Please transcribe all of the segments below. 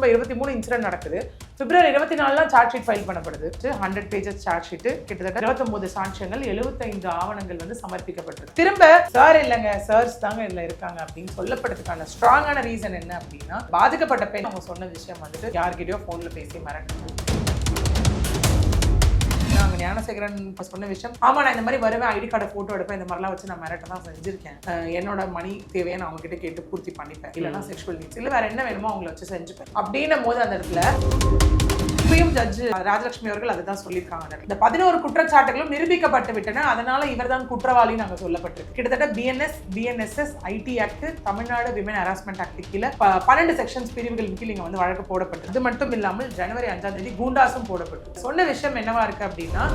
December இருபத்தி மூணு incident நடக்குது. பிப்ரவரி இருபத்தி நாலுலாம் சார்ஜ் ஷீட் ஃபைல் பண்ணப்படுது. ஹண்ட்ரட் பேஜஸ் சார்ஜ் ஷீட்டு கிட்டத்தட்ட இருபத்தொம்போது சாட்சியங்கள் எழுபத்தைந்து ஆவணங்கள் வந்து சமர்ப்பிக்கப்பட்டிருக்கு. திரும்ப சார் இல்லைங்க சார்ஸ் தாங்க இதில் இருக்காங்க அப்படின்னு சொல்லப்படுறதுக்கான ஸ்ட்ராங்கான ரீசன் என்ன அப்படின்னா பாதிக்கப்பட்ட பெண் அவங்க சொன்ன விஷயம் வந்துட்டு யார்கிட்டயோ ஃபோனில் பேசி மிரட்டுறது ஞானசேகரன் இப்ப சொன்ன விஷயம். ஆமா நான் இந்த மாதிரி வருவேன் ஐடி கார்டை போட்டோ எடுப்பேன் இந்த மாதிரிலாம் வச்சு நான் மிரட்ட தான் செஞ்சிருக்கேன். என்னோட மணி தேவையை நான் அவங்க கிட்ட கேட்டு பூர்த்தி பண்ணிப்பேன். இல்லைன்னா செக்ஷுவல் நீட்ஸ் இல்லை வேற என்ன வேணுமோ அவங்கள வச்சு செஞ்சுப்பேன். அப்படின்னும் போது அந்த இடத்துல இப்பயும் ஜட்ஜ் ராஜலட்சுமி அவர்கள் அதுதான் சொல்லியிருக்காங்க. இந்த பதினோரு குற்றச்சாட்டுகளும் நிரூபிக்கப்பட்டு விட்டன. அதனால இவர்தான் குற்றவாளி நாங்க சொல்லப்பட்டிருக்கு. கிட்டத்தட்ட BNS BNSS IT act Tamil Nadu women harassment act கீழே ப- பன்னெண்டு செக்ஷன்ஸ் பிரிவுகள் கீழ் இங்க வந்து வழக்கு போடப்பட்டது இது மட்டும் இல்லாமல் ஜனவரி அஞ்சாம் தேதி கூண்டாசும் போடப்பட்டது சொன்ன விஷயம் என்னவா இருக்கு அப்படின்னா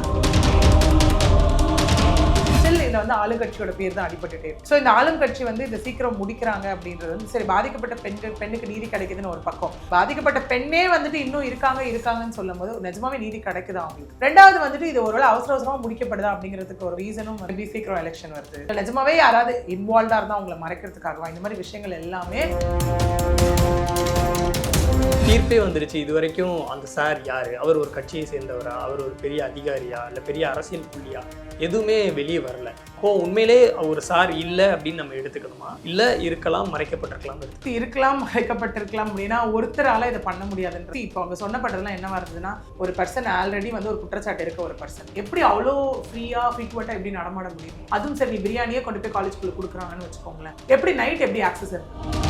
ஸ்டில் இதுல வந்து ஆளுங்கட்சியோட பேர் தான் அடிபட்டுட்டே ஸோ இந்த ஆளுங்கட்சி வந்து இதை சீக்கிரம் முடிக்கிறாங்க அப்படின்றது வந்து சரி பாதிக்கப்பட்ட பெண்கள் பெண்ணுக்கு நீதி கிடைக்குதுன்னு ஒரு பக்கம். பாதிக்கப்பட்ட பெண்ணே வந்துட்டு இன்னும் இருக்காங்க இருக்காங்கன்னு சொல்லும் போது நிஜமாவே நீதி கிடைக்குதா அவங்களுக்கு? ரெண்டாவது வந்துட்டு இது ஒருவேளை அவசர அவசரமாக முடிக்கப்படுதா அப்படிங்கிறதுக்கு ஒரு ரீசனும் வந்து சீக்கிரம் எலெக்ஷன் வருது. நிஜமாவே யாராவது இன்வால்வ்டாக இருந்தால் அவங்களை மறைக்கிறதுக்காகவா? இந்த மாதிரி விஷயங்கள் எல்லாமே தீர்ப்பே வந்துருச்சு. இது வரைக்கும் அந்த சார் யார்? அவர் ஒரு கட்சியை சேர்ந்தவரா? அவர் ஒரு பெரிய அதிகாரியா? இல்லை பெரிய அரசியல் புள்ளியா? எதுவுமே வெளியே வரல. ஓ உண்மையிலே ஒரு சார் இல்லை அப்படின்னு நம்ம எடுத்துக்கணுமா? இல்லை இருக்கலாம் மறைக்கப்பட்டிருக்கலாம் இருக்கலாம் மறைக்கப்பட்டிருக்கலாம். அப்படின்னா ஒருத்தரால இதை பண்ண முடியாதுன்றது. இப்போ அவங்க சொன்னப்பட்டதெல்லாம் என்ன வருதுன்னா ஒரு பர்சன் ஆல்ரெடி வந்து ஒரு குற்றச்சாட்டு இருக்க ஒரு பர்சன் எப்படி அவ்வளோ ஃப்ரீயாக ஃப்ரீக்வெண்ட்டாக எப்படி நடமாட முடியும்? அதுவும் சரி நீ பிரியாணியே கொண்டு போய் காலேஜ்குள்ளே கொடுக்குறாங்கன்னு வச்சுக்கோங்களேன். எப்படி நைட் எப்படி ஆக்சஸ் இருக்கு?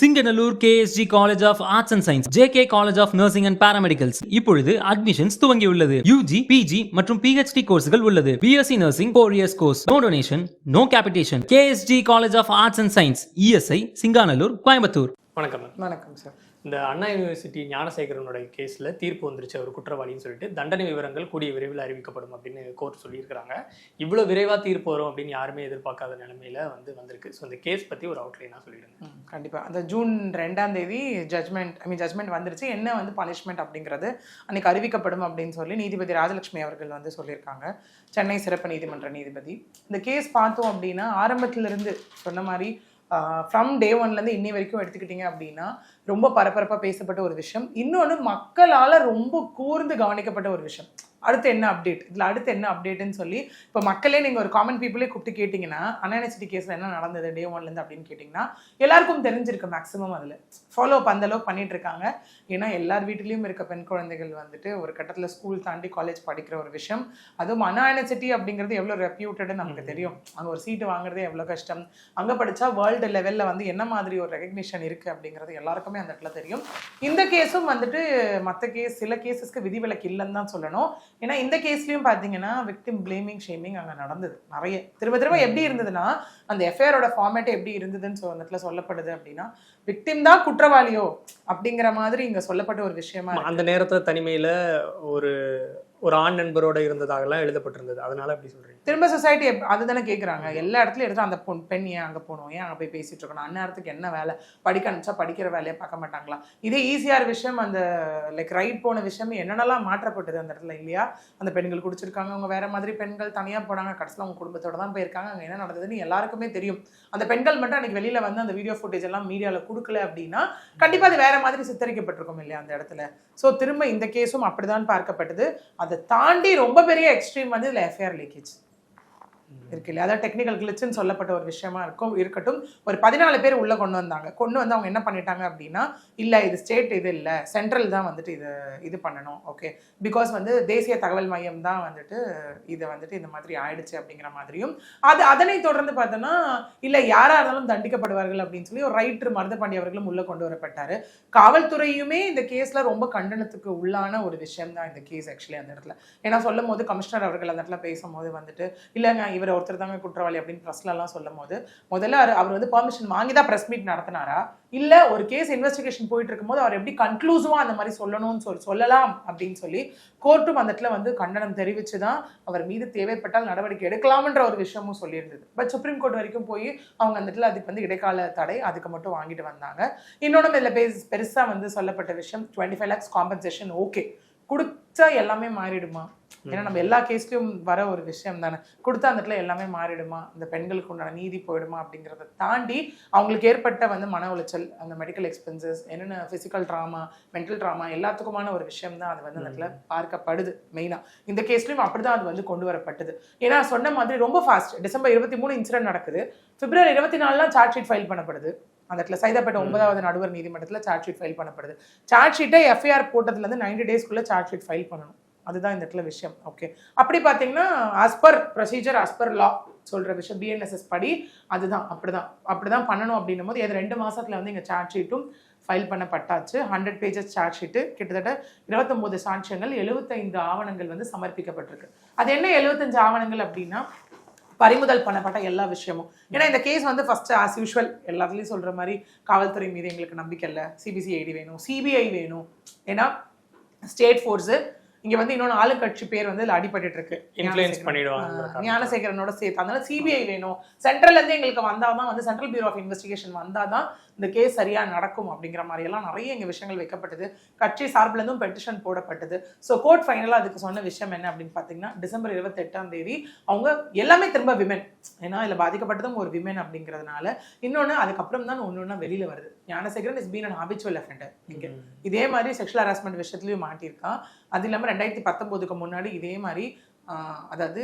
Singanallur KSG college of arts and science JK college of nursing and paramedicals இப்பொழுது அட்மிஷன்ஸ் துவங்கியுள்ளது. யூஜி பிஜி மற்றும் பிஹெச்டி கோர்ஸ்கள் உள்ளது. BSc nursing four years course no donation no capitation KSG college of arts and science ESI Singanallur Coimbatore வணக்கம். வணக்கம் sir இந்த அண்ணா university ஞானசேகரனுடைய கேஸில் தீர்ப்பு வந்துருச்சு அவர் குற்றவாளின்னு சொல்லிட்டு. தண்டனை விவரங்கள் கூடிய விரைவில் அறிவிக்கப்படும் அப்படின்னு கோர்ட் சொல்லியிருக்கிறாங்க. இவ்வளோ விரைவாக தீர்ப்பு வரும் அப்படின்னு யாருமே எதிர்பார்க்காத நிலமையில வந்து வந்திருக்கு. ஸோ இந்த கேஸ் பற்றி ஒரு அவுட்லைனாக சொல்லிடுங்க. கண்டிப்பாக அந்த ஜூன் ரெண்டாம் தேதி ஜட்மெண்ட் ஐ மீன் ஜட்மெண்ட் வந்துருச்சு. என்ன வந்து பனிஷ்மெண்ட் அப்படிங்கிறது அன்னைக்கு அறிவிக்கப்படும் அப்படின்னு சொல்லி நீதிபதி ராஜலட்சுமி அவர்கள் வந்து சொல்லியிருக்காங்க. சென்னை சிறப்பு நீதிமன்ற நீதிபதி. இந்த கேஸ் பார்த்தோம் அப்படின்னா ஆரம்பத்திலிருந்து சொன்ன மாதிரி ஃப்ரம் டே ஒன்லேருந்து இன்னி வரைக்கும் எடுத்துக்கிட்டிங்க அப்படின்னா ரொம்ப பரபரப்பாக பேசப்பட்ட ஒரு விஷயம். இன்னொன்று மக்களால் ரொம்ப கூர்ந்து கவனிக்கப்பட்ட ஒரு விஷயம். அடுத்து என்ன அப்டேட் இதில் அடுத்து என்ன அப்டேட்டுன்னு சொல்லி இப்போ மக்களே நீங்கள் ஒரு காமன் பீப்புளே கூப்பிட்டு கேட்டிங்கன்னா அன்என்எஸ்டி கேஸில் என்ன நடந்தது டே ஒன்லேருந்து அப்படின்னு கேட்டிங்கன்னா எல்லாருக்கும் தெரிஞ்சிருக்கு மேக்ஸிமம் அதில். ஃபாலோ அப் அந்தளவுக்கு பண்ணிட்டு இருக்காங்க. ஏன்னா எல்லார் வீட்லேயும் இருக்க பெண் குழந்தைகள் வந்துட்டு ஒரு கட்டத்தில் ஸ்கூல் தாண்டி காலேஜ் படிக்கிற ஒரு விஷயம். அதுவும் யூனிவர்சிட்டி அப்படிங்கிறது எவ்வளோ ரெப்யூட்டட்னு நமக்கு தெரியும். அங்கே ஒரு சீட்டு வாங்குறதே எவ்வளோ கஷ்டம். அங்கே படித்தா வேர்ல்டு லெவலில் வந்து என்ன மாதிரி ஒரு ரெகக்னிஷன் இருக்குது அப்படிங்கிறது எல்லாருக்குமே அந்த இடத்துல தெரியும். இந்த கேஸும் வந்துட்டு மற்ற கேஸ் சில கேசஸ்க்கு விதிவிலக்கு இல்லைன்னு தான் சொல்லணும். ஏன்னா இந்த கேஸ்லயும் பார்த்தீங்கன்னா விக்டிம் பிளேமிங் ஷேமிங் அங்கே நடந்தது. நிறைய. திரும்ப திரும்ப எப்படி இருந்ததுன்னா அந்த எஃப்ஐஆரோட ஃபார்மேட் எப்படி இருந்ததுன்னு சொ- அந்த இடத்துல சொல்லப்படுது அப்படின்னா விக்டிம் தான் குற்றவாளியோ அப்படிங்கிற மாதிரி இங்க சொல்லப்பட்ட ஒரு விஷயமா. அந்த நேரத்தில் தனிமையில் ஒரு ஒரு ஆண் நண்பரோட இருந்ததாகலாம் எழுதப்பட்டிருந்தது. அதனால அப்படி சொல்றீங்க. திரும்ப சொசைட்டி அதுதானே கேட்குறாங்க எல்லா இடத்துலயும் எடுத்து அந்த பொண் பெண் ஏன் அங்கே போகணும் ஏன் அங்கே போய் பேசிட்டு இருக்கணும் அந்நேரத்துக்கு என்ன வேலை? படிக்க அனுப்பிச்சா படிக்கிற வேலையை பார்க்க மாட்டாங்களா? இதே ஈஸியார் விஷயம் அந்த லைக் ரைட் போன விஷயம் என்னென்னலாம் மாற்றப்பட்டது அந்த இடத்துல இல்லையா? அந்த பெண்கள் குடிச்சிருக்காங்க அவங்க வேற மாதிரி பெண்கள் தனியாக போனாங்க கடைசியில் அவங்க குடும்பத்தோட தான் போயிருக்காங்க. அங்கே என்ன நடந்ததுன்னு எல்லாருக்குமே தெரியும். அந்த பெண்கள் மட்டும் அன்னைக்கு வெளியில வந்து அந்த வீடியோ ஃபுட்டேஜ் எல்லாம் மீடியாவில் கொடுக்கல அப்படின்னா கண்டிப்பாக அது வேற மாதிரி சித்தரிக்கப்பட்டிருக்கும் இல்லையா அந்த இடத்துல? ஸோ திரும்ப இந்த கேஸும் அப்படிதான் பார்க்கப்பட்டது. அதை தாண்டி ரொம்ப பெரிய எக்ஸ்ட்ரீம் வந்து இதில் எஃப்ஐஆர் லீக்கேஜ் இருக்கு இல்லையா? அதாவது டெக்னிக்கல் கிளிச்சுன்னு சொல்லப்பட்ட ஒரு விஷயமா இருக்கும் இருக்கட்டும். ஒரு பதினாலு பேர் உள்ளே கொண்டு வந்தாங்க. கொண்டு வந்து அவங்க என்ன பண்ணிட்டாங்க அப்படின்னா இல்லை இது ஸ்டேட் இது இல்லை சென்ட்ரல் தான் வந்துட்டு இது இது பண்ணணும் ஓகே பிகாஸ் வந்து தேசிய தகவல் மையம் தான் வந்துட்டு இதை வந்துட்டு இந்த மாதிரி ஆயிடுச்சு அப்படிங்கிற மாதிரியும். அது அதனை தொடர்ந்து பார்த்தோன்னா இல்லை யாராக இருந்தாலும் தண்டிக்கப்படுவார்கள் அப்படின்னு சொல்லி ஒரு ரைட்டர் மருதபாண்டி அவர்களும் உள்ளே கொண்டு வரப்பட்டார். காவல்துறையுமே இந்த கேஸில் ரொம்ப கண்டனத்துக்கு உள்ளான ஒரு விஷயம் தான் இந்த கேஸ் ஆக்சுவலி அந்த இடத்துல. ஏன்னா சொல்லும் போது கமிஷனர் அவர்கள் அந்த இடத்துல பேசும்போது வந்துட்டு இல்லைங்க இவர் ஒருத்தர் தாங்க குற்றவாளி அப்படின்னு ப்ரெஸ்லலாம் சொல்லும் போது முதல்ல அவர் வந்து பர்மிஷன் வாங்கி தான் ப்ரெஸ் மீட் நடத்தினாரா? இல்லை ஒரு கேஸ் இன்வெஸ்டிகேஷன் போயிட்டு இருக்கும்போது அவர் எப்படி கன்க்ளூசிவாக அந்த மாதிரி சொல்லணும்னு சொல்லி சொல்லலாம் அப்படின்னு சொல்லி கோர்ட்டும் அந்த இடத்துல வந்து கண்டனம் தெரிவிச்சு தான் அவர் மீது தேவைப்பட்டால் நடவடிக்கை எடுக்கலாம்ன்ற ஒரு விஷயமும் சொல்லியிருந்தது. பட் சுப்ரீம் கோர்ட் வரைக்கும் போய் அவங்க அந்த இடத்துல அதுக்கு வந்து இடைக்கால தடை அதுக்கு மட்டும் வாங்கிட்டு வந்தாங்க. இன்னொன்று இதில் பெருசா வந்து சொல்லப்பட்ட விஷயம் twenty five lakhs compensation okay கொடுத்தா எல்லாமே மாறிடுமா? ஏன்னா நம்ம எல்லா கேஸ்லயும் வர ஒரு விஷயம் தானே. கொடுத்தா அந்த இடத்துல எல்லாமே மாறிடுமா? இந்த பெண்களுக்கு உண்டான நீதி போயிடுமா அப்படிங்கிறத தாண்டி அவங்களுக்கு ஏற்பட்ட வந்து மன உளைச்சல் அந்த மெடிக்கல் எக்ஸ்பென்சஸ் என்னென்ன ஃபிசிக்கல் ட்ராமா மென்டல் ட்ராமா எல்லாத்துக்குமான ஒரு விஷயம் தான் அது வந்து அந்த இடத்துல பார்க்கப்படுது மெயினா இந்த கேஸ்லயும் அப்படிதான் அது வந்து கொண்டு வரப்பட்டது. ஏன்னா சொன்ன மாதிரி ரொம்ப ஃபாஸ்ட் டிசம்பர் இருபத்தி மூணு இன்சிடென்ட் நடக்குது. பிப்ரவரி இருபத்தி நாலுலாம் சார்ஜ் ஷீட் ஃபைல் பண்ணப்படுது. அந்த இடத்துல சைதாப்பேட்டை ஒன்பதாவது நடுவர் நீதிமன்றத்தில் சார்ஜ் ஷீட் ஃபைல் பண்ணப்படுது. சார்ஜ் ஷீட்டை எஃப்ஐஆர் போட்டதுலேருந்து நைன்டி டேஸ்க்குள்ளே சார்ஜ் ஷீட் ஃபைல் பண்ணணும். அதுதான் இந்த இடத்துல விஷயம். ஓகே அப்படி பார்த்தீங்கன்னா அஸ்பர் ப்ரொசீஜர் அஸ்பர் லா சொல்கிற விஷயம். பிஎன்எஸ்எஸ் படி அதுதான் அப்படி அப்படிதான். அப்படிதான் பண்ணணும் அப்படின்னும் போது இது ரெண்டு மாதத்தில் வந்து இங்கே சார்ஜ் ஷீட்டும் ஃபைல் பண்ணப்பட்டாச்சு. ஹண்ட்ரட் பேஜஸ் சார்ஜ் ஷீட்டு கிட்டத்தட்ட இருபத்தொம்போது சாட்சியங்கள் எழுபத்தைந்து ஆவணங்கள் வந்து சமர்ப்பிக்கப்பட்டிருக்கு. அது என்ன எழுபத்தஞ்சு ஆவணங்கள் அப்படின்னா பறிமுதல் பண்ணப்பட்ட எல்லா விஷயமும். ஏன்னா இந்த கேஸ் வந்து ஃபர்ஸ்ட் ஆஸ் யூஷுவல் எல்லாத்துலேயும் சொல்கிற மாதிரி காவல்துறை மீது எங்களுக்கு நம்பிக்கை இல்லை. சிபிசிஐடி வேணும் சிபிஐ வேணும். ஏன்னா ஸ்டேட் ஃபோர்ஸு இங்க வந்து இன்னொன்று ஆளுங்கட்சி பேர் வந்து இதுல அடிபட்டுட்டு இருக்கு இன்ஃப்ளூயன்ஸ் ஞானசேகரன். பண்ணிடுவாங்க. ஞானசேகரனோட சேர்த்து. அதனால சிபிஐ வேணும். சென்ட்ரல்ல இருந்து எங்களுக்கு வந்தாதான் வந்து சென்ட்ரல் பியூரோ ஆஃப் இன்வெஸ்டிகேஷன் வந்தாதான் இந்த கேஸ் சரியா நடக்கும் அப்படிங்கிற மாதிரி எல்லாம் நிறைய இங்க விஷயங்கள் வைக்கப்பட்டது. கட்சி சார்பில் இருந்தும் பெட்டிஷன் போடப்பட்டது. ஸோ கோர்ட் ஃபைனலாக அதுக்கு சொன்ன விஷயம் என்ன அப்படின்னு பார்த்தீங்கன்னா டிசம்பர் இருபத்தெட்டாம் தேதி அவங்க எல்லாமே திரும்ப விமென் ஏன்னா இதில் பாதிக்கப்பட்டதும் ஒரு விமென் அப்படிங்கிறதுனால. இன்னொன்று அதுக்கப்புறம் தான் ஒன்று ஒன்றா வெளியில் வருது. Gnanasekaran is been an habitual offender இங்கே. இதே மாதிரி செக்ஷுவல் ஹராஸ்மெண்ட் விஷயத்துலையும் மாட்டியிருக்கான் அது இல்லாமல் ரெண்டாயிரத்தி பத்தொம்போதுக்கு முன்னாடி இதே மாதிரி அதாவது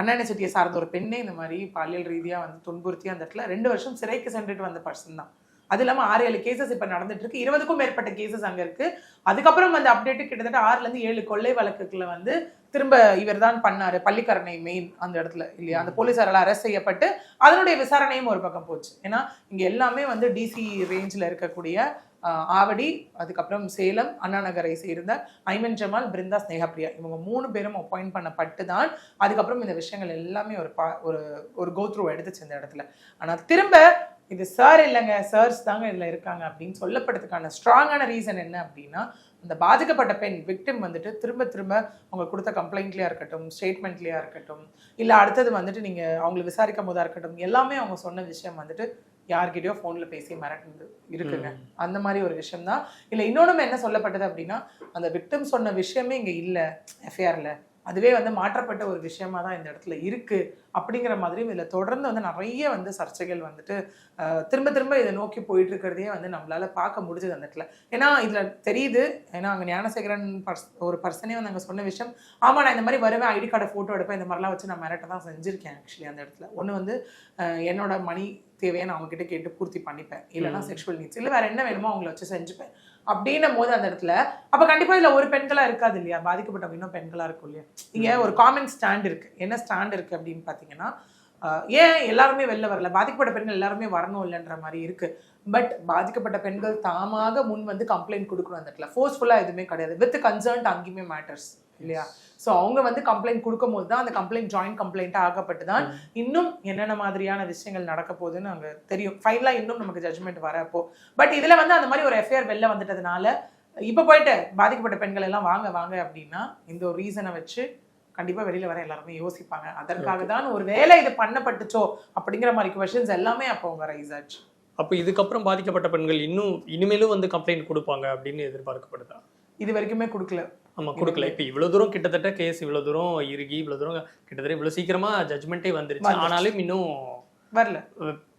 அண்ணாணி செட்டியை சார்ந்த ஒரு பெண்ணே இந்த மாதிரி பாலியல் ரீதியாக வந்து துன்புறுத்தி அந்த இடத்துல ரெண்டு வருஷம் சிறைக்கு சென்றுட்டு வந்த பர்சன் தான். அது இல்லாமல் ஆறு ஏழு கேசஸ் இப்போ நடந்துட்டு இருக்கு இருபதுக்கும் மேற்பட்ட கேசஸ் அங்கே இருக்கு. அதுக்கப்புறம் அந்த அப்டேட்டு கிட்டத்தட்ட ஆறுலேருந்து ஏழு கொள்ளை வழக்குகளை வந்து திரும்ப இவர் தான் பண்ணாரு. பள்ளிக்கரணை மெயின் அந்த இடத்துல இல்லையா? அந்த போலீசாரால் அரெஸ்ட் செய்யப்பட்டு அதனுடைய விசாரணையும் ஒரு பக்கம் போச்சு. ஏன்னா இங்கே எல்லாமே வந்து டிசி ரேஞ்சில் இருக்கக்கூடிய ஆவடி அதுக்கப்புறம் சேலம் அண்ணா நகரை சேர்ந்த ஐமன் ஜமால் பிருந்தா ஸ்னேகப்பிரியா. இவங்க மூணு பேரும் அப்பாயிண்ட் பண்ணப்பட்டு தான் அதுக்கப்புறம் இந்த விஷயங்கள் எல்லாமே ஒரு பா ஒரு ஒரு கோத்ரூ எடுத்துச்சு இந்த இடத்துல. ஆனால் திரும்ப இது சார் இல்லைங்க சார்ஸ் தாங்க இதுல இருக்காங்க அப்படின்னு சொல்லப்படுறதுக்கான ஸ்ட்ராங்கான ரீசன் என்ன அப்படின்னா அந்த பாதிக்கப்பட்ட பெண் விக்டிம் வந்துட்டு திரும்ப திரும்ப அவங்க கொடுத்த கம்ப்ளைண்ட்லயா இருக்கட்டும் ஸ்டேட்மெண்ட்லயா இருக்கட்டும் இல்ல அடுத்தது வந்துட்டு நீங்க அவங்களை விசாரிக்கும் போதா இருக்கட்டும் எல்லாமே அவங்க சொன்ன விஷயம் வந்துட்டு யார்கிட்டயோ ஃபோன்ல பேசி மிரட்டுனது இருக்குங்க. அந்த மாதிரி ஒரு விஷயம் தான் இல்ல இன்னொன்னு என்ன சொல்லப்பட்டது அப்படின்னா அந்த விக்டிம் சொன்ன விஷயமே இங்க இல்ல எஃப்ஐஆர்ல அதுவே வந்து மாற்றப்பட்ட ஒரு விஷயமா தான் இந்த இடத்துல இருக்கு அப்படிங்கிற மாதிரியும் இதுல தொடர்ந்து வந்து நிறைய வந்து சர்ச்சைகள் வந்துட்டு திரும்ப திரும்ப இதை நோக்கி போயிட்டு இருக்கிறதையே வந்து நம்மளால பார்க்க முடிஞ்சது அந்த இடத்துல. ஏன்னா இதுல தெரியுது ஏன்னா அங்க ஞானசேகரன் பர்ஸ் ஒரு பர்சனே வந்து அங்க சொன்ன விஷயம் ஆமா நான் இந்த மாதிரி வருவேன் ஐடி கார்டை போட்டோ எடுப்பேன் இந்த மாதிரிலாம் வச்சு நான் மிரட்ட தான் செஞ்சிருக்கேன் ஆக்சுவலி அந்த இடத்துல. ஒண்ணு வந்து என்னோட மணி தேவையை நான் அவங்க கிட்ட கேட்டு பூர்த்தி பண்ணிப்பேன். இல்லைன்னா செக்ஷுவல் நீட்ஸ் இல்லை வேற என்ன வேணுமோ அவங்கள வச்சு செஞ்சுப்பேன். அப்படின்னும் போது அந்த இடத்துல அப்ப கண்டிப்பா இதுல ஒரு பெண்களா இருக்காது இல்லையா? பாதிக்கப்பட்டவங்க இன்னும் பெண்களா இருக்கும் இல்லையா? இங்க ஒரு காமன் ஸ்டாண்ட் இருக்கு. என்ன ஸ்டாண்ட் இருக்கு அப்படின்னு பாத்தீங்கன்னா ஆஹ் ஏன் எல்லாருமே வெளில வரல? பாதிக்கப்பட்ட பெண்கள் எல்லாருமே வரணும் இல்லைன்ற மாதிரி இருக்கு. பட் பாதிக்கப்பட்ட பெண்கள் தாமாக முன் வந்து கம்ப்ளைண்ட் கொடுக்கணும் அந்த இடத்துல. ஃபோர்ஸ்ஃபுல்லா எதுவுமே கிடையாது. வித் கன்சர்ன்ட் அங்கேயுமே மேட்டர்ஸ் இல்லையா? ஸோ அவங்க வந்து கம்ப்ளைண்ட் கொடுக்கும் போது தான் அந்த கம்ப்ளைண்ட் ஜாயின்ட் கம்ப்ளைண்ட்டாக ஆகப்பட்டு தான் இன்னும் என்னென்ன மாதிரியான விஷயங்கள் நடக்க போகுதுன்னு அங்கே தெரியும். ஃபைனலாக இன்னும் நமக்கு ஜட்ஜ்மெண்ட் வரப்போ. பட் இதில் வந்து அந்த மாதிரி ஒரு எஃப்ஐஆர் வெளில வந்துட்டதுனால இப்போ போயிட்டு பாதிக்கப்பட்ட பெண்கள் எல்லாம் வாங்க வாங்க அப்படின்னா இந்த ஒரு ரீசனை வச்சு கண்டிப்பா வெளியில வர எல்லாருமே யோசிப்பாங்க. அதற்காக தான் ஒரு வேலை இது பண்ணப்பட்டுச்சோ அப்படிங்கிற மாதிரி கொஷின்ஸ் எல்லாமே அப்போ அவங்க ரைஸ் ஆச்சு. அப்போ இதுக்கப்புறம் பாதிக்கப்பட்ட பெண்கள் இன்னும் இனிமேலும் வந்து கம்ப்ளைண்ட் கொடுப்பாங்க அப்படின்னு எதிர்பார்க்கப்படுதா? இது வரைக்குமே கொடுக்கல. ஆமா கொடுக்கல. இப்போ இவ்வளவு தூரம் கிட்டத்தட்ட கேஸ் இவ்வளவு தூரம் இறுகி இவ்வளவு தூரம் கிட்டத்தட்ட இவ்வளவு சீக்கிரமா ஜட்மெண்ட்டே வந்துருச்சு. ஆனாலும் இன்னும் வரல.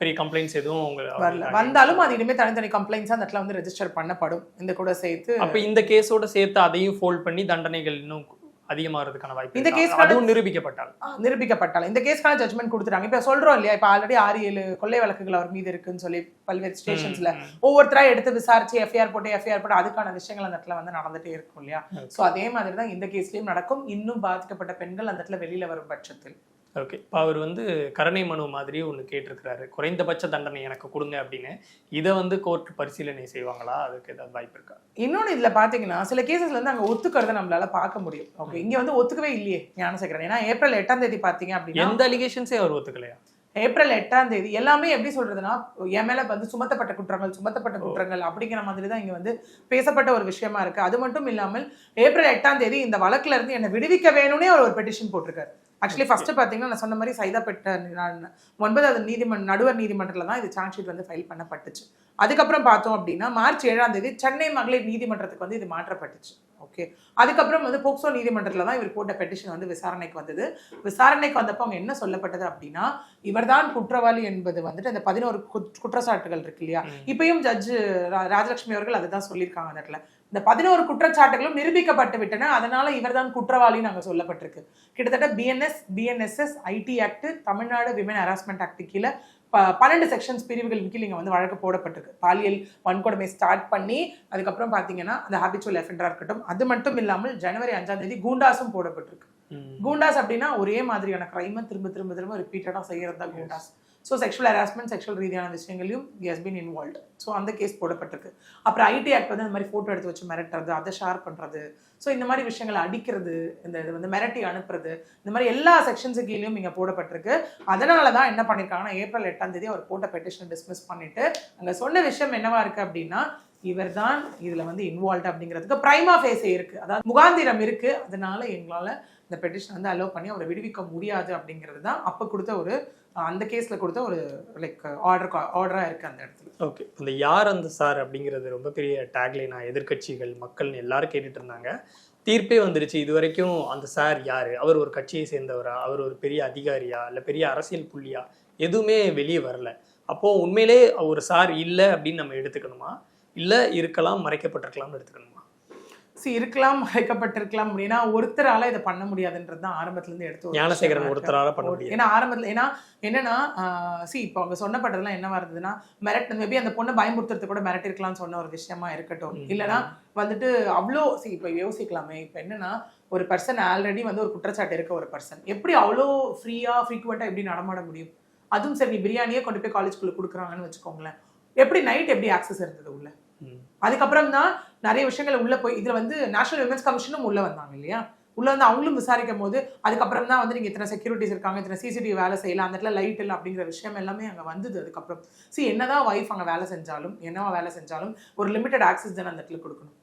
பெரிய கம்ப்ளைண்ட்ஸ் எதுவும் உங்க வரல. வந்தாலும் அது இனிமே தனித்தனி கம்ப்ளைண்ட்ஸ் அந்த இடத்துல வந்து ரெஜிஸ்டர் பண்ணப்படும். இந்த கூட சேர்த்து அப்ப இந்த கேஸோட சேர்த்து அதையும் ஃபோல்ட் பண்ணி தண்டனைகள் இன்னும் அதிகமாகிறதுக்கான வாய்ப்பு இந்த case அதுவும் நிரூபிக்கப்பட்டால். நிரூபிக்கப்பட்டால். இந்த கேஸ்க்கான ஜட்மெண்ட் கொடுத்துட்டாங்க. இப்ப சொல்றோம் இல்லையா? இப்ப ஆல்ரெடி ஆறு ஏழு கொள்ளை வழக்குகள் அவர் மீது இருக்குன்னு சொல்லி பல்வேறு ஸ்டேஷன்ஸ்ல ஒவ்வொருத்தரா எடுத்து விசாரிச்சு எஃப்ஐஆர் போட்டு எஃப்ஐஆர் போட்டு அதுக்கான விஷயங்கள் அந்த இடத்துல வந்து நடந்துட்டே இருக்கும் இல்லையா? சோ அதே மாதிரி தான் இந்த கேஸ்லயும் நடக்கும். இன்னும் பாதிக்கப்பட்ட பெண்கள் அந்த இடத்துல வெளியில வரும் பட்சத்தில். ஓகே. இப்போ அவர் வந்து கருணை மனு மாதிரி ஒன்று கேட்டிருக்கிறாரு. குறைந்தபட்ச தண்டனை எனக்கு கொடுங்க அப்படின்னு. இதை வந்து கோர்ட் பரிசீலனை செய்வாங்களா? அதுக்கு ஏதாவது வாய்ப்பு இருக்கா? இன்னொன்னு இதுல பாத்தீங்கன்னா சில கேசஸ்ல இருந்து அங்க ஒத்துக்கிறத நம்மளால பார்க்க முடியும். ஓகே. இங்க வந்து ஒத்துக்கவே இல்லையே ஞானசேகரன். ஏன்னா ஏப்ரல் எட்டாம் தேதி பாத்தீங்க அப்படின்னா எந்த அலிகேஷன்ஸே அவர் ஒத்துக்கலையா? ஏப்ரல் எட்டாம் தேதி எல்லாமே எப்படி சொல்றதுன்னா என் மேல வந்து சுமத்தப்பட்ட குற்றங்கள் சுமத்தப்பட்ட குற்றங்கள் அப்படிங்கிற மாதிரி தான் இங்க வந்து பேசப்பட்ட ஒரு விஷயமா இருக்கு. அது மட்டும் இல்லாமல் ஏப்ரல் எட்டாம் தேதி இந்த வழக்குல இருந்து என்னை விடுவிக்க வேணும்னே அவர் ஒரு பெட்டிஷன் போட்டிருக்காரு. ஆக்சுவலி ஃபஸ்ட்டு பார்த்தீங்கன்னா நான் சொன்ன மாதிரி சைதாப்பேட்ட நான் ஒன்பதாவது நீதிமன்ற நடுவர் நீதிமன்றத்தில் தான் இது சார்ஜ் ஷீட் வந்து ஃபைல் பண்ணப்பட்டுச்சு. அதுக்கப்புறம் பார்த்தோம் அப்படின்னா மார்ச் ஏழாம் தேதி சென்னை மகளிர் நீதிமன்றத்துக்கு வந்து இது மாற்றப்பட்டுச்சு. ஓகே அதுக்கப்புறம் வந்து போக்சோ நீதிமன்றத்தில் தான் இவர் போட்ட பெட்டிஷன் வந்து விசாரணைக்கு வந்தது. விசாரணைக்கு வந்தப்போ அவங்க என்ன சொல்லப்பட்டது அப்படின்னா இவர்தான் குற்றவாளி என்பது வந்துட்டு அந்த பதினோரு குற்றச்சாட்டுகள் இருக்கு இல்லையா. இப்பயும் ஜட்ஜு ராஜலட்சுமி அவர்கள் அதுதான் சொல்லியிருக்காங்க அந்த இடத்துல. இந்த பதினோரு குற்றச்சாட்டுகளும் நிரூபிக்கப்பட்டு விட்டன. அதனால இவர்தான் குற்றவாளின்னு அங்க சொல்லப்பட்டிருக்கு. கிட்டத்தட்ட BNS BNSS IT act Tamil Nadu women harassment act கீழே பன்னெண்டு செக்ஷன்ஸ் பிரிவுகள் கீழே இங்க வந்து வழக்கு போடப்பட்டிருக்கு. பாலியல் வன்கொடுமை ஸ்டார்ட் பண்ணி அதுக்கப்புறம் பாத்தீங்கன்னா அந்த ஹாபிச்சுவல் எஃபெண்டரா இருக்கட்டும். அது மட்டும் இல்லாமல் ஜனவரி அஞ்சாம் தேதி கூண்டாஸும் போடப்பட்டிருக்கு. கூண்டாஸ் அப்படின்னா ஒரே மாதிரியான கிரைமை திரும்ப திரும்ப திரும்ப ரிப்பீட்டடாக செய்கிறது தான் goondas. So sexual harassment sexual ரீதியான விஷயங்களையும் ஹஸ் பின் இன்வால்வ் ஸோ அந்த கேஸ் போடப்பட்டிருக்கு. அப்புறம் ஐடி ஆக்ட் வந்து இந்த மாதிரி ஃபோட்டோ எடுத்து வச்சு மிரட்டுறது அதை ஷேர் பண்ணுறது ஸோ இந்த மாதிரி விஷயங்களை அடிக்கிறது இந்த இது வந்து மிரட்டி அனுப்புறது இந்த மாதிரி எல்லா செக்ஷன்ஸு கீழேயும் இங்கே போடப்பட்டிருக்கு. அதனால தான் என்ன பண்ணியிருக்காங்கன்னா ஏப்ரல் எட்டாம் தேதி அவர் போட்ட பெட்டிஷன் டிஸ்மிஸ் பண்ணிட்டு அங்கே சொன்ன விஷயம் என்னவா இருக்குது அப்படின்னா இவர் தான் இதில் வந்து இன்வால்வ் அப்படிங்கிறதுக்கு பிரைமா ஃபேஸே இருக்குது அதாவது முகாந்திரம் இருக்குது அதனால எங்களால் இந்த பெட்டிஷன் வந்து அலோவ் பண்ணி அவரை விடுவிக்க முடியாது அப்படிங்கிறது தான் அப்போ கொடுத்த ஒரு அந்த கேஸில் கொடுத்த ஒரு லைக் ஆர்டர் ஆர்டராக இருக்குது அந்த இடத்துல. ஓகே இந்த யார் அந்த சார் அப்படிங்கிறது ரொம்ப பெரிய டேக்லைனா எதிர்க்கட்சிகள் மக்கள்னு எல்லாரும் கேட்டுட்டு இருந்தாங்க. தீர்ப்பே வந்துருச்சு. இது வரைக்கும் அந்த சார் யார்? அவர் ஒரு கட்சியை சேர்ந்தவரா? அவர் ஒரு பெரிய அதிகாரியா? இல்லை பெரிய அரசியல் புள்ளியா? எதுவுமே வெளியே வரல. அப்போது உண்மையிலே ஒரு சார் இல்லை அப்படின்னு நம்ம எடுத்துக்கணுமா? இல்லை இருக்கலாம் மறைக்கப்பட்டிருக்கலாம்னு எடுத்துக்கணுமா? சி இருக்கலாம் மறைக்கப்பட்டிருக்கலாம் அப்படின்னா ஒருத்தரால இதை பண்ண முடியாதுன்றது தான் ஆரம்பத்துல இருந்து எடுத்து ஞானசேகரன். ஒருத்தரால பண்ண முடியாது ஏன்னா ஆரம்பத்துல ஏன்னா என்னன்னா சி இப்போ அவங்க சொன்னப்பட்டதெல்லாம் என்னவா இருந்ததுன்னா மிரட்டு மேபி அந்த பொண்ணை பயமுறுத்துறது கூட மிரட்டிருக்கலாம்னு சொன்ன ஒரு விஷயமா இருக்கட்டும் ம். இல்லைன்னா வந்துட்டு அவ்வளோ சி இப்போ யோசிக்கலாமே இப்போ என்னன்னா ஒரு பர்சன் ஆல்ரெடி வந்து ஒரு குற்றச்சாட்டு இருக்க ஒரு பர்சன் எப்படி அவ்வளோ ஃப்ரீயா ஃப்ரீக்வெண்ட்டாக எப்படி நடமாட முடியும் அதுவும் சரி நீ பிரியாணியே கொண்டு போய் காலேஜ்குள்ள கொடுக்குறாங்கன்னு வச்சுக்கோங்களேன் எப்படி நைட் எப்படி ஆக்சஸ் இருந்தது உள்ள. அதுக்கப்புறம் தான் நிறைய விஷயங்கள் உள்ள போய் இதுல வந்து நேஷனல் விமன்ஸ் கமிஷனும் உள்ள வந்தாங்க இல்லையா? உள்ள வந்து அவங்களும் விசாரிக்கும் போது அதுக்கப்புறம் தான் வந்து நீங்க இத்தனை செக்யூரிட்டிஸ் இருக்காங்க இத்தனை சிசிடிவி வேலை செய்யலாம் அந்த இடத்துல லைட் இல்லை அப்படிங்கிற விஷயம் எல்லாமே அங்க வந்தது அதுக்கப்புறம். சி என்னதான் ஒய்ஃப் அங்க வேலை செஞ்சாலும் என்னவா வேலை செஞ்சாலும் ஒரு லிமிடெட் ஆக்சஸ் தானே அந்த இடத்துல கொடுக்கணும்.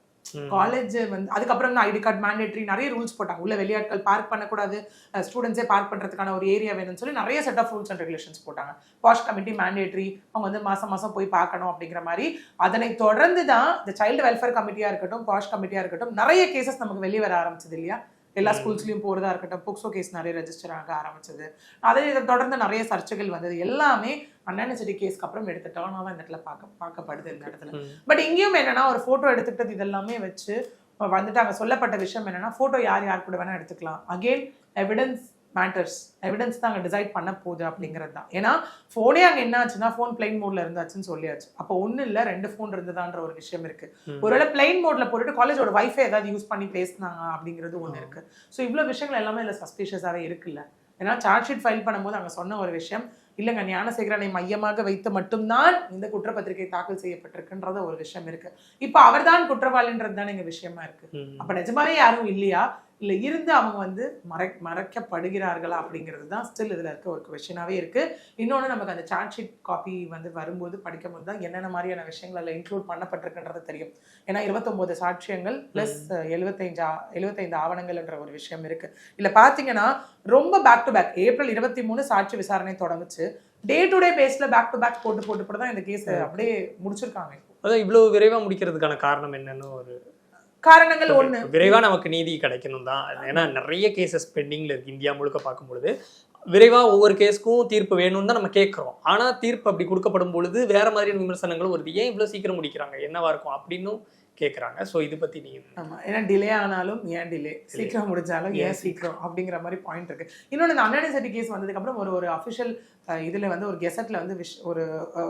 காலேஜ் வந்து அதுக்கப்புறம் தான் ஐடி கார்டு மேண்டேட்ரி நிறைய ரூல்ஸ் போட்டாங்க. உள்ள வெளியாட்கள் பார்க் பண்ணக்கூடாது. ஸ்டூடெண்ட்ஸே பார்க் பண்றதுக்கான ஒரு ஏரியா வேணும்னு சொல்லி நிறைய set of rules and regulations போட்டாங்க. பாஷ் கமிட்டி மேண்டேட்ரி அவங்க வந்து மாசம் மாசம் போய் பார்க்கணும் அப்படிங்கிற மாதிரி. அதனை தொடர்ந்து தான் இந்த சைல்டு வெல்ஃபேர் கமிட்டியா இருக்கட்டும் பாஷ் கமிட்டியா இருக்கட்டும் நிறைய கேசஸ் நமக்கு வெளியே வர ஆரம்பிச்சது இல்லையா? எல்லா. ஸ்கூல்ஸ்லயும் போறதா இருக்கட்டும் போக்சோ கேஸ் நிறைய ரெஜிஸ்டர் ஆக ஆரம்பிச்சது. அதை இதை தொடர்ந்து நிறைய சர்ச்சைகள் வந்தது. எல்லாமே அண்ணாச்சிட்டி கேஸ்க்கு அப்புறம் எடுத்த டேர்னாக தான் இந்த இடத்துல பார்க்க பார்க்கப்படுது இந்த இடத்துல. பட் இங்கேயும் என்னன்னா ஒரு போட்டோ எடுத்துக்கிட்டது இதெல்லாமே வச்சு வந்துட்டு அங்க சொல்லப்பட்ட விஷயம் என்னன்னா போட்டோ யார் யார் கூட வேணா எடுத்துக்கலாம். அகெயின் எவிடன்ஸ் மேட்டர்ஸ் எவிடன்ஸ் தான் அங்க டிசைட் பண்ண போகுது அப்படிங்கிறது தான். ஏன்னா ஃபோனே அங்க என்ன ஆச்சுன்னா ஃபோன் பிளைன் மோட்ல இருந்தாச்சுன்னு சொல்லியாச்சு. அப்போ ஒண்ணு இல்ல ரெண்டு ஃபோன் இருந்ததான்ற ஒரு விஷயம் இருக்கு. ஒருவேளை பிளைன் மோட்ல போட்டுட்டு காலேஜோட வைஃபை ஏதாவது யூஸ் பண்ணி பேசினாங்க அப்படிங்கிறது ஒண்ணு இருக்கு. ஸோ இவ்வளவு விஷயங்கள் எல்லாமே இதுல சஸ்பீஷியஸாவே இருக்குல்ல. ஏன்னா சார்ஜ் ஷீட் ஃபைல் பண்ணும்போது அங்க சொன்ன ஒரு விஷயம் இல்லைங்க ஞானசேகரனை மையமாக வைத்து மட்டும்தான் இந்த குற்றப்பத்திரிகை தாக்கல் செய்யப்பட்டிருக்குன்றத ஒரு விஷயம் இருக்கு. இப்போ அவர்தான் குற்றவாளின்றது தானே இங்க விஷயமா இருக்கு. அப்ப நிஜமாவே யாரும் இல்லையா? இல்ல இருந்து அவங்க வந்து மறை மறைக்கப்படுகிறார்களா அப்படிங்கிறது தான் ஸ்டில் இதுல இருக்க ஒரு கொஷினாவே இருக்கு. இன்னொன்னு நமக்கு அந்த சார்ஜ் ஷீட் காப்பி வந்து வரும்போது படிக்கும் போது தான் என்னென்ன மாதிரியான விஷயங்கள் அதில் இன்க்ளூட் பண்ணப்பட்டிருக்குன்றது தெரியும். ஏன்னா இருபத்தொன்பது சாட்சியங்கள் பிளஸ் எழுபத்தைந்து எழுபத்தைந்து ஆவணங்கள்ன்ற ஒரு விஷயம் இருக்கு. இல்ல பாத்தீங்கன்னா ரொம்ப பேக் டு பேக் ஏப்ரல் இருபத்தி மூணு சாட்சி விசாரணை தொடங்குச்சு. டே டு டே பேஸ்ல பேக் டு பேக் போட்டு போட்டு போட்டு தான் இந்த கேஸ் அப்படியே முடிச்சிருக்காங்க. அதான் இவ்வளவு விரைவா முடிக்கிறதுக்கான காரணம் என்னன்னு ஒரு காரணங்கள் ஒண்ணு. விரைவா நமக்கு நீதி கிடைக்கணும் தான் ஏன்னா நிறைய கேசஸ் பெண்டிங்ல இருக்கு. இந்தியா முழுக்க பார்க்கும்பொழுது விரைவா ஒவ்வொரு கேஸ்க்கும் தீர்ப்பு வேணும்னு தான் நம்ம கேட்குறோம். ஆனா தீர்ப்பு அப்படி கொடுக்கப்படும் பொழுது வேற மாதிரியான விமர்சனங்களும் வருது. ஏன் இவ்வளவு சீக்கிரம் முடிக்கிறாங்க? என்னவா இருக்கும்? அப்படின்னும் கேட்குறாங்க ஸோ இது பத்தி நீங்க ஆமா. ஏன்னா டிலே ஆனாலும் ஏன் டிலே சீக்கிரம் முடிஞ்சாலும் ஏன் சீக்கிரம்? அப்படிங்கிற மாதிரி பாயிண்ட் இருக்கு. இன்னொன்று இந்த சட்டி கேஸ் வந்ததுக்கு அப்புறம் ஒரு ஒரு அஃபிஷியல் இதுல வந்து ஒரு கெசட்ல வந்து விஷ் ஒரு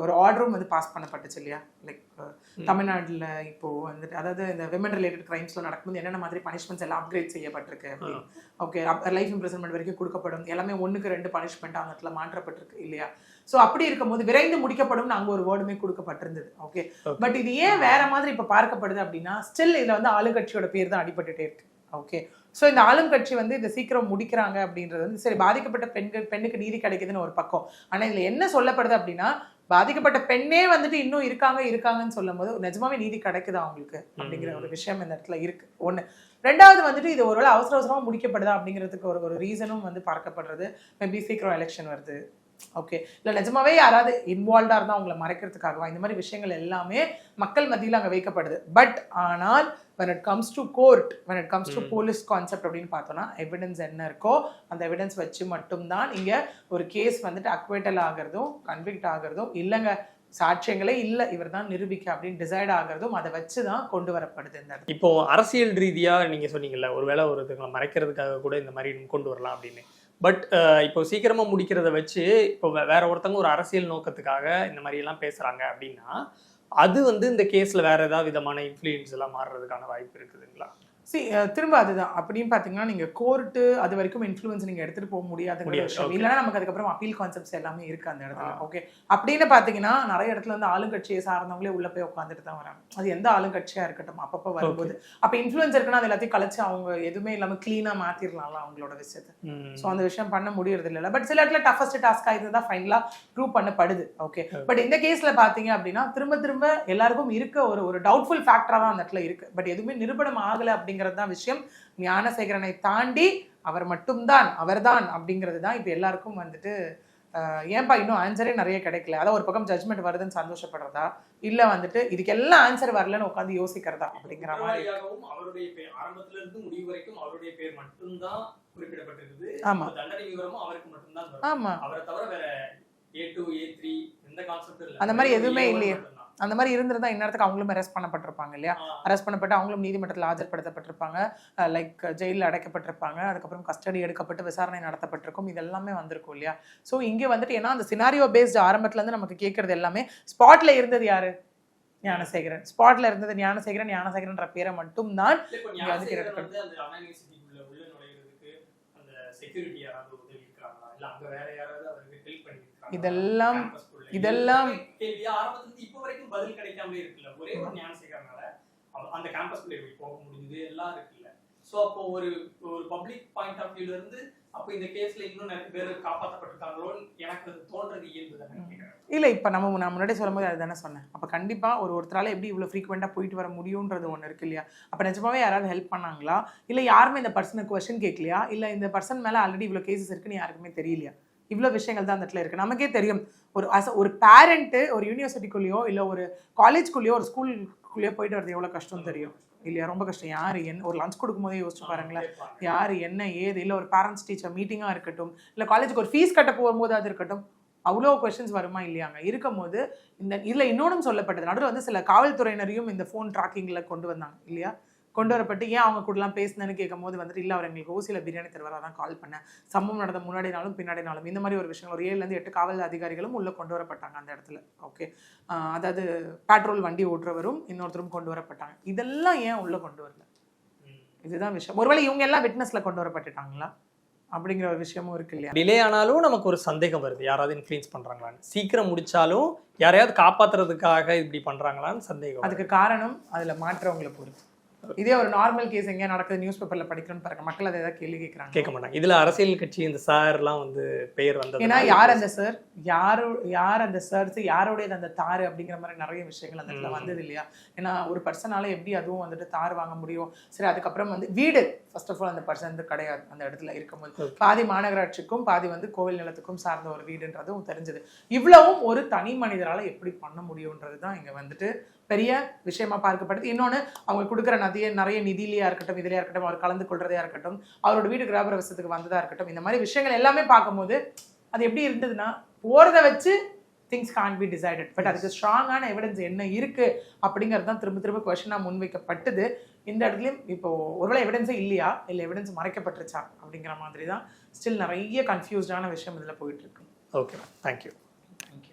ஒரு ஆர்டரும் வந்து பாஸ் பண்ணப்பட்டுச்சு இல்லையா? லைக் தமிழ்நாட்டுல இப்போ வந்துட்டு அதாவது இந்த விமன் ரிலேட்டட் கிரைம்ஸ்ல நடக்கும்போது என்னென்ன மாதிரி பனிஷ்மெண்ட்ஸ் எல்லாம் அப்கிரேட் செய்யப்பட்டிருக்கு ஓகே லைஃப் இம்ப்ரெசன்மெண்ட் வரைக்கும் கொடுக்கப்படும். எல்லாமே ஒண்ணுக்கு ரெண்டு பனிஷ்மெண்ட் அந்த இடத்துல மாற்றப்பட்டிருக்கு இல்லையா? ஸோ அப்படி இருக்கும்போது விரைந்து முடிக்கப்படும் அங்க ஒரு வேர்டுமே கொடுக்கப்பட்டிருந்தது. ஓகே. பட் இது ஏன் வேற மாதிரி இப்ப பார்க்கப்படுது அப்படின்னா ஸ்டில் இதுல வந்து ஆளுங்கட்சியோட பேர் தான் அடிபட்டுட்டே இருக்கு. ஓகே ஸோ இந்த ஆளும் கட்சி வந்து இதை சீக்கிரம் முடிக்கிறாங்க அப்படின்றது வந்து சரி பாதிக்கப்பட்ட பெண்கள் பெண்ணுக்கு நீதி கிடைக்குதுன்னு ஒரு பக்கம். ஆனா இதுல என்ன சொல்லப்படுது அப்படின்னா பாதிக்கப்பட்ட பெண்ணே வந்துட்டு இன்னும் இருக்காங்க இருக்காங்கன்னு சொல்லும் போது நிஜமாவே நீதி கிடைக்குதா அவங்களுக்கு? அப்படிங்கிற ஒரு விஷயம் இந்த இடத்துல இருக்கு. ஒண்ணு. ரெண்டாவது வந்துட்டு இது ஒருவேளை அவசர அவசரமா முடிக்கப்படுதா அப்படிங்கிறதுக்கு ஒரு ஒரு ரீசனும் வந்து பார்க்கப்படுறது. மேபி சீக்கிரம் எலெக்ஷன் வருது. ஓகே இல்லை நிஜமாவே யாராவது இன்வால்வ்டாக இருந்தால் அவங்கள மறைக்கிறதுக்காகவா? இந்த மாதிரி விஷயங்கள் எல்லாமே மக்கள் மத்தியில் அங்கே வைக்கப்படுது. பட் ஆனால் it comes to court when it comes to ம். போலீஸ் கான்செப்ட் அப்படின்னு பார்த்தோம்னா எவிடன்ஸ் என்ன இருக்கோ அந்த எவிடன்ஸ் வச்சு மட்டும்தான் இங்கே ஒரு கேஸ் வந்துட்டு அக்வேட்டல் ஆகிறதும் கன்விக்ட் ஆகிறதும் இல்லைங்க சாட்சியங்களே இல்லை இவர் தான் நிரூபிக்க அப்படின்னு டிசைட் ஆகிறதும் அதை வச்சு தான் கொண்டு வரப்படுது இந்த இப்போ அரசியல் ரீதியா நீங்க சொன்னீங்கல்ல ஒருவேளை ஒரு இதுங்களை மறைக்கிறதுக்காக கூட இந்த மாதிரி கொண்டு வரலாம் அப்படின்னு. பட் uh, இப்போ சீக்கிரமாக முடிக்கிறத வச்சு இப்போ வேற ஒருத்தவங்க ஒரு அரசியல் நோக்கத்துக்காக இந்த மாதிரியெல்லாம் பேசுகிறாங்க அப்படின்னா அது வந்து இந்த கேஸில் வேற ஏதாவது விதமான இன்ஃப்ளூயன்ஸ் எல்லாம் மாறுறதுக்கான வாய்ப்பு இருக்குதுங்களா? சி திரும்ப அதுதான். அப்படின்னு பார்த்தீங்கன்னா நீங்கள் கோர்ட்டு அது வரைக்கும் இன்ஃப்ளூயன்ஸ் நீங்கள் எடுத்துகிட்டு போக முடியாதுங்கிற முடியாது, விஷயம். இல்லைன்னா நமக்கு அதுக்கப்புறம் அப்பீல் கான்செப்ட்ஸ் எல்லாமே இருக்கு அந்த இடத்துல. ஓகே அப்படின்னு பார்த்தீங்கன்னா நிறைய இடத்துல வந்து ஆளுங்கட்சியை சார்ந்தவங்களே உள்ள போய் உட்காந்துட்டு தான் வராங்க. அது எந்த ஆளுங்கட்சியாக இருக்கட்டும் அப்பப்போ வரும்போது. அப்போ இன்ஃப்ளூயன்ஸ் இருக்குன்னா அது எல்லாத்தையும் கழிச்சு அவங்க எதுவுமே இல்லாமல் க்ளீனாக மாற்றிடலாம்ல அவங்களோட விஷயத்தை. ஸோ அந்த விஷயம் பண்ண முடியறது இல்லை பட் சில இடத்துல டஃபஸ்ட் டாஸ்க்காக இருந்ததா ஃபைனலாக ப்ரூவ் பண்ணப்படுது. ஓகே பட் இந்த கேஸ்ல பாத்தீங்க அப்படின்னா திரும்ப திரும்ப எல்லாருக்கும் இருக்க ஒரு ஒரு டவுட்ஃபுல் ஃபேக்டரா தான் அந்த இடத்துல இருக்கு. பட் எதுவுமே நிரூபணம் ஆகல அப்படிங்கிறது தான் விஷயம். ஞானசேகரனை தாண்டி அவர் மட்டும்தான் அவர்தான் அப்படிங்கிறது தான் இப்போ எல்லாருக்கும் வந்துட்டு ஏன்பா இன்னும் ஆன்சரே நிறைய கிடைக்கல. அதான் ஒரு பக்கம் ஜட்மெண்ட் வருதுன்னு சந்தோஷப்படுறதா? இல்ல வந்துட்டு இதுக்கெல்லாம் ஆன்சர் வரலன்னு உட்காந்து யோசிக்கிறதா? அப்படிங்கிற மாதிரி. அவருடைய பேர் ஆரம்பத்துல இருந்து முடிவு வரைக்கும் அவருடைய பேர் மட்டும்தான் குறிப்பிடப்பட்டிருக்குது. ஆமா. தண்டனை விவரமும் அவருக்கு மட்டும்தான். ஆமா. அவரை தவிர வேற ஏ டூ ஏ த்ரீ எந்த கான்செப்ட் இல்ல. அந்த மாதிரி எதுவுமே A1 இல்லையே. அந்த மாதிரி இருந்திருந்தா இந்நேரத்துக்கு அவங்களும் அரெஸ்ட் பண்ணப்பட்டிருப்பாங்க இல்லையா. அரெஸ்ட் பண்ணப்பட்டு அவங்களும் நீதிமன்றத்தில் ஆஜர்படுத்தப்பட்டிருப்பாங்க. லைக் ஜெயிலில் அடைக்கப்பட்டிருப்பாங்க. அதுக்கப்புறம் கஸ்டடி எடுக்கப்பட்டு விசாரணை நடத்தப்பட்டிருக்கும். இது எல்லாமே வந்திருக்கும் இல்லையா? ஸோ இங்கே வந்துட்டு ஏன்னா அந்த சினாரியோ பேஸ்டு ஆரம்பத்துலேருந்து நமக்கு கேட்கறது எல்லாமே ஸ்பாட்ல இருந்தது யாரு? ஞானசேகரன். ஸ்பாட்ல இருந்தது ஞானசேகரன். ஞானசேகரன்ற பேரை ஹெல்ப் பண்ணிருக்காங்க இதெல்லாம் இதெல்லாம் ஆரம்பத்துல இப்போ வரைக்கும் பதில் கிடைக்காம இருக்குல்ல. ஒரே ஒரு ஞானசேகரனால அவ- அந்த கேம்பஸ்குள்ள எப்படி போக முடியுது எல்லாம் இருக்குல்ல. சோ அப்போ ஒரு ஒரு பப்ளிக் பாயிண்ட் ஆஃப் வியூல இருந்து அப்போ இந்த கேஸ்ல இன்னும் நிறைய பேர் காப்பாற்றப்பட்டிருக்காங்களோன்னு எனக்கு அது தோன்றது இயல்பு தானே இல்லை இப்போ நம்ம நான் முன்னாடி சொல்லும்போது அதுதானே சொன்னேன். அப்போ கண்டிப்பாக ஒரு ஒருத்தரால எப்படி இவ்வளோ ஃப்ரீக்வெண்ட்டாக போயிட்டு வர முடியுன்றது ஒன்று இருக்கு இல்லையா? அப்போ நிஜமாவே யாராவது ஹெல்ப் பண்ணாங்களா? இல்லை யாருமே இந்த பர்சனுக்கு கொஸ்டின் கேட்கலையா? இல்லை இந்த பர்சன் மேலே ஆல்ரெடி இவ்வளோ கேசஸ் இருக்குன்னு யாருக்குமே தெரியலையா? இவ்வளோ விஷயங்கள் தான் அந்த இடத்துல இருக்குது நமக்கே தெரியும் ஒரு அஸ் ஒரு பேரண்ட்டு ஒரு யூனிவர்சிட்டிக்குள்ளேயோ இல்லை ஒரு காலேஜ்குள்ளேயோ ஒரு ஸ்கூலுக்குள்ளேயோ போயிட்டு வரது எவ்வளோ கஷ்டம் தெரியும்? இல்லையா? ரொம்ப கஷ்டம். யார் என்ன ஒரு லஞ்ச் கொடுக்கும் போதே யோசிச்சு பாருங்களேன். யார் என்ன ஏது இல்லை ஒரு பேரண்ட்ஸ் டீச்சர் மீட்டிங்காக இருக்கட்டும் இல்லை காலேஜுக்கு ஒரு ஃபீஸ் கட்ட போகும்போது அது இருக்கட்டும் அவ்வளோ கொஷின்ஸ் வருமா இல்லையாங்க? இருக்கும்போது இந்த இதில் இன்னொன்றும் சொல்லப்பட்டது. நடுவில் வந்து சில காவல்துறையினரையும் இந்த ஃபோன் ட்ராக்கிங்கில் கொண்டு வந்தாங்க இல்லையா? கொண்டு வரப்பட்டு ஏன் அவங்க கூடலாம் பேசினேன்னு கேட்கும் போது வந்துட்டு இல்லை அவர் எங்களுக்கு ஓசியில் பிரியாணி தருவாரா? தான் கால் பண்ணேன். சம்பவம் நடந்த முன்னாடி நாளும் பின்னாடி நாளும் இந்த மாதிரி ஒரு விஷயம் ஒரு ஏழுலேருந்து எட்டு காவல் அதிகாரிகளும் உள்ளே கொண்டு வரப்பட்டாங்க அந்த இடத்துல. ஓகே அதாவது பெட்ரோல் வண்டி ஓட்டுறவரும் இன்னொருத்தரும் கொண்டு வரப்பட்டாங்க. இதெல்லாம் ஏன் உள்ளே கொண்டு வரல. இதுதான் விஷயம். ஒருவேளை இவங்க எல்லாம் விட்னஸ்ல கொண்டு வரப்பட்டுட்டாங்களா? அப்படிங்கிற ஒரு விஷயமும் இருக்கு இல்லையா? டிலே ஆனாலும் நமக்கு ஒரு சந்தேகம் வருது. யாராவது இன்ஃப்ளூயன்ஸ் பண்றாங்களான்னு. சீக்கிரம் முடிச்சாலும் யாரையாவது காப்பாத்துறதுக்காக இப்படி பண்றாங்களான்னு சந்தேகம். அதுக்கு காரணம் அதுல மாற்றவங்களை பொறுத்து. இதே ஒரு நார்மல் கேஸ் எங்கேயா நடக்குது நியூஸ் பேப்பர்ல படிக்கணும்னு பாருங்க. மக்கள் அதை ஏதாவது கேள்வி கேட்கறாங்க கேட்க மாட்டாங்க. இதுல அரசியல் கட்சி இந்த சார்லாம் வந்து பெயர் வந்தது ஏன்னா யார் அந்த சார் யாரு யார் அந்த சார்ஸ் யாருடையது அந்த தாரு அப்படிங்கிற மாதிரி நிறைய விஷயங்கள் அந்த இடத்துல. வந்தது இல்லையா? ஏன்னா ஒரு பர்சனால எப்படி அதுவும் வந்துட்டு தார் வாங்க முடியும்? சரி அதுக்கப்புறம் வந்து வீடு. ஃபர்ஸ்ட் ஆஃப் ஆல் அந்த பர்சன் வந்து கிடையாது. அந்த இடத்துல இருக்கும்போது. பாதி மாநகராட்சிக்கும் பாதி வந்து கோவில் நிலத்துக்கும் சார்ந்த ஒரு வீடுன்றதும் தெரிஞ்சது. இவ்வளவும் ஒரு தனி மனிதரால எப்படி பண்ண முடியுன்றது தான் இங்க வந்துட்டு பெரிய விஷயமா பார்க்கப்படுது. இன்னொன்னு அவங்க கொடுக்குற நதிய நிறைய நிதியிலையா இருக்கட்டும் இதுலையா இருக்கட்டும் அவர் கலந்து கொள்றதையா இருக்கட்டும் அவரோட வீடு கிராபரவசத்துக்கு வந்ததா இருக்கட்டும் இந்த மாதிரி விஷயங்கள் எல்லாமே பார்க்கும்போது அது எப்படி இருந்ததுன்னா போறதை வச்சு things can be decided but அதுக்கு ஸ்ட்ராங்கான எவிடன்ஸ் என்ன இருக்கு அப்படிங்கிறது தான் திரும்ப திரும்ப கொஷனாக முன்வைக்கப்பட்டது. இந்த இடத்துலையும் இப்போ ஒருவேளை எவிடன்ஸே இல்லையா? இல்லை எவிடன்ஸ் மறைக்கப்பட்டுருச்சா? அப்படிங்கிற மாதிரி தான் ஸ்டில் நிறைய கன்ஃபியூஸ்டான விஷயம் இதில் போயிட்டு இருக்கு okay thank you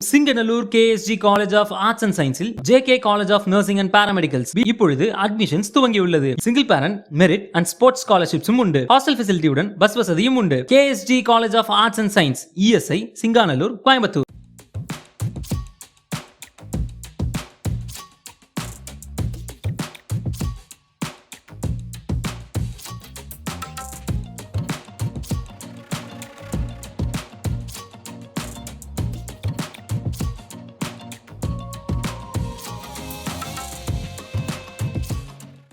Singanallur KSG college of arts and சயின்ஸில் JK college of nursing and paramedicals இப்பொழுது அட்மிஷன்ஸ் துவங்கியுள்ளது. Single parent merit and sports ஸ்காலர்ஷிப்ஸும் உண்டு. ஹாஸ்டல் ஃபெசிலிட்டியுடன் பஸ் வசதியும் உண்டு. KSG college of arts and science ESI Singanallur Coimbatore.